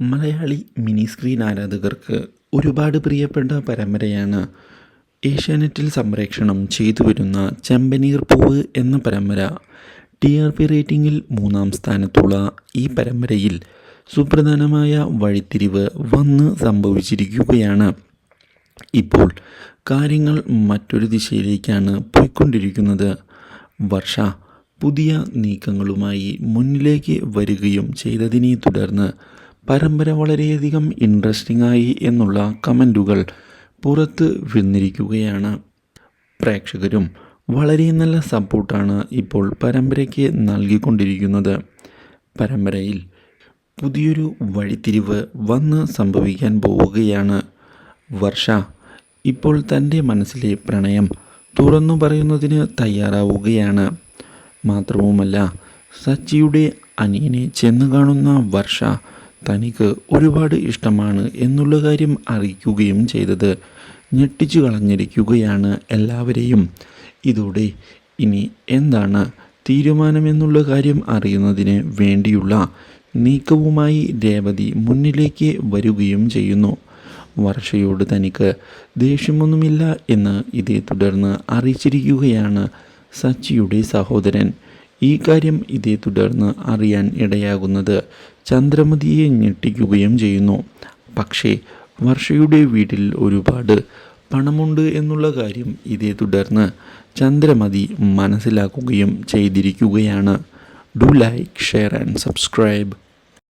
Malayali mini screen ആരാധകർക്ക് ഒരുപാട് പ്രിയപ്പെട്ട പരമ്പരയാണ് ഏഷ്യാനെറ്റിൽ സംപ്രേക്ഷണം ചെയ്തു വരുന്ന ചെമ്പനീർ പൂവ് എന്ന പരമ്പര. ടി ആർ പി റേറ്റിംഗിൽ മൂന്നാം സ്ഥാനത്തുള്ള ഈ പരമ്പരയിൽ സുപ്രധാനമായ വഴിത്തിരിവ് വന്ന് സംഭവിച്ചിരിക്കുകയാണ്. ഇപ്പോൾ കാര്യങ്ങൾ മറ്റൊരു ദിശയിലേക്കാണ് പോയിക്കൊണ്ടിരിക്കുന്നത്. വർഷ പുതിയ നീക്കങ്ങളുമായി മുന്നിലേക്ക് വരികയും ചെയ്തതിനെ തുടർന്ന് പരമ്പര വളരെയധികം ഇൻട്രസ്റ്റിംഗ് ആയി എന്നുള്ള കമന്റുകൾ പുറത്ത് വന്നിരിക്കുകയാണ്. പ്രേക്ഷകരും വളരെ നല്ല സപ്പോർട്ടാണ് ഇപ്പോൾ പരമ്പരയ്ക്ക് നൽകിക്കൊണ്ടിരിക്കുന്നത്. പരമ്പരയിൽ പുതിയൊരു വഴിത്തിരിവ് വന്ന് സംഭവിക്കാൻ പോവുകയാണ്. വർഷ ഇപ്പോൾ തന്റെ മനസ്സിലെ പ്രണയം തുറന്നു പറയുന്നതിന് തയ്യാറാവുകയാണ്. മാത്രവുമല്ല സച്ചിയുടെ അനിയനെ ചെന്ന് കാണുന്ന വർഷ തനിക്ക് ഒരുപാട് ഇഷ്ടമാണ് എന്നുള്ള കാര്യം അറിയിക്കുകയും ചെയ്തത്. ഞെട്ടിച്ചു കളഞ്ഞിരിക്കുകയാണ് എല്ലാവരെയും. ഇതോടെ ഇനി എന്താണ് തീരുമാനമെന്നുള്ള കാര്യം അറിയുന്നതിന് വേണ്ടിയുള്ള നീക്കവുമായി രേവതി മുന്നിലേക്ക് വരികയും ചെയ്യുന്നു. വർഷയോട് തനിക്ക് ദേഷ്യമൊന്നുമില്ല എന്ന് ഇതേ തുടർന്ന് അറിയിച്ചിരിക്കുകയാണ് സച്ചിയുടെ സഹോദരൻ. ഈ കാര്യം ഇതേ തുടർന്ന് അറിയാൻ ഇടയാകുന്നത്. ചന്ദ്രമതിയെ ഞെട്ടിക്കുകയും ചെയ്യുന്നു. പക്ഷേ വർഷയുടെ വീട്ടിൽ ഒരുപാട് പണമുണ്ട് എന്നുള്ള കാര്യം ഇതേ തുടർന്ന് ചന്ദ്രമതി മനസ്സിലാക്കുകയും ചെയ്തിരിക്കുകയാണ്. Do like share and subscribe.